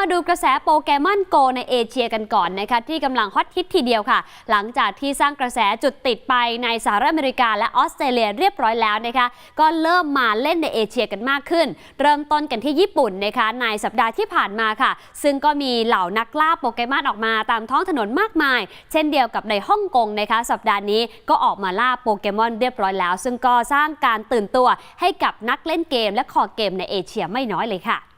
มาดูกระแสโปเกมอนโกในเอเชียกันก่อนนะคะที่กำลังฮอตฮิตทีเดียวค่ะ หลังจากที่สร้างกระแสจุดติดไปในสหรัฐอเมริกาและออสเตรเลียเรียบร้อยแล้วนะคะก็เริ่มมาเล่นในเอเชียกันมากขึ้น เริ่มต้นกันที่ญี่ปุ่นนะคะในสัปดาห์ที่ผ่านมาค่ะ ซึ่งก็มีเหล่านักล่าโปเกมอนออกมาตามท้องถนนมากมาย เช่นเดียวกับในฮ่องกงนะคะ สัปดาห์นี้ก็ออกมาล่าโปเกมอนเรียบร้อยแล้ว ซึ่งก็สร้างการตื่นตัวให้กับนักเล่นเกม และคอเกมในเอเชียไม่น้อยเลยค่ะ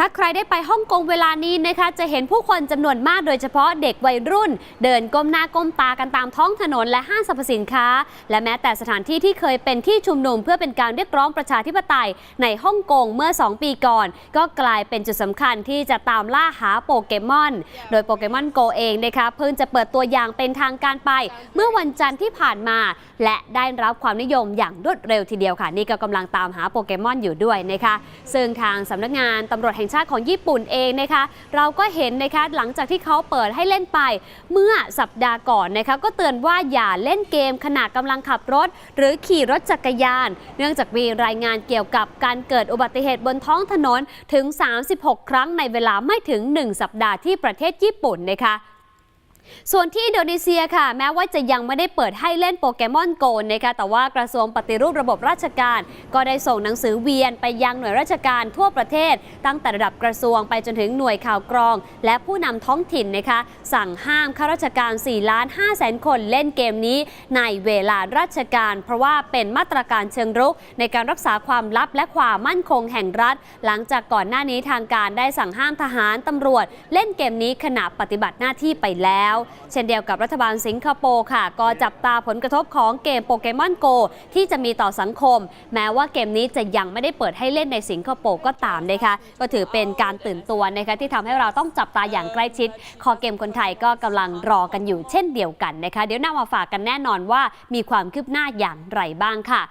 ถ้าใครได้ไปฮ่องกงเวลานี้นะคะ จะเห็นผู้คนจำนวนมากโดยเฉพาะเด็กวัยรุ่น เดินก้มหน้าก้มตากันตามท้องถนนและห้างสรรพสินค้า และแม้แต่สถานที่ที่เคยเป็นที่ชุมนุม เพื่อเป็นการเรียกร้องประชาธิปไตยในฮ่องกงเมื่อ 2 ปีก่อน ก็กลายเป็นจุดสำคัญที่จะตามล่าหาโปเกมอน โดยโปเกมอนโกเองนะคะเพิ่งจะเปิดตัวอย่างเป็นทางการไป เมื่อวันจันทร์ที่ผ่านมา และได้รับความนิยมอย่างรวดเร็วทีเดียวค่ะ นี่ก็กำลังตามหาโปเกมอนอยู่ด้วยนะคะซึ่งทางสำนักงานตำรวจแห่งชาติของญี่ปุ่นเองนะคะ เราก็เห็นนะคะหลังจากที่เขาเปิดให้เล่นไป เมื่อสัปดาห์ก่อนนะคะก็เตือนว่าอย่าเล่นเกมขณะกำลังขับรถ หรือขี่รถจักรยาน เนื่องจากมีรายงานเกี่ยวกับการเกิดอุบัติเหตุบนท้องถนนถึง 36 ครั้งในเวลาไม่ถึง 1 สัปดาห์ที่ประเทศญี่ปุ่นนะคะ ส่วนที่อินโดนีเซียค่ะ แม้ว่าจะยังไม่ได้เปิดให้เล่นโปเกมอนโกนนะคะแต่ว่ากระทรวงปฏิรูประบบราชการ ก็ได้ส่งหนังสือเวียนไปยังหน่วยราชการทั่วประเทศ ตั้งแต่ระดับกระทรวงไปจนถึงหน่วยข่าวกรอง และผู้นำท้องถิ่นนะคะสั่งห้ามข้าราชการ4ล้าน5แสนคนเล่นเกมนี้ ในเวลาราชการ เพราะว่าเป็นมาตรการเชิงรุก ในการรักษาความลับและความมั่นคงแห่งรัฐ หลังจากก่อนหน้านี้ทางการได้สั่งห้ามทหารตำรวจ เล่นเกมนี้ขณะปฏิบัติหน้าที่ไปแล้วเช่นเดียวกับรัฐบาลสิงคโปร์ค่ะ ก็จับตาผลกระทบของเกมโปเกมอนโกที่จะมีต่อสังคม แม้ว่าเกมนี้จะยังไม่ได้เปิดให้เล่นในสิงคโปร์ก็ตามนะคะก็ถือเป็นการตื่นตัวนะคะที่ทำให้เราต้องจับตาอย่างใกล้ชิด คอเกมคนไทยก็กำลังรอกันอยู่เช่นเดียวกันนะคะ เดี๋ยวนำมาฝากกันแน่นอนว่ามีความคืบหน้าอย่างไรบ้างค่ะ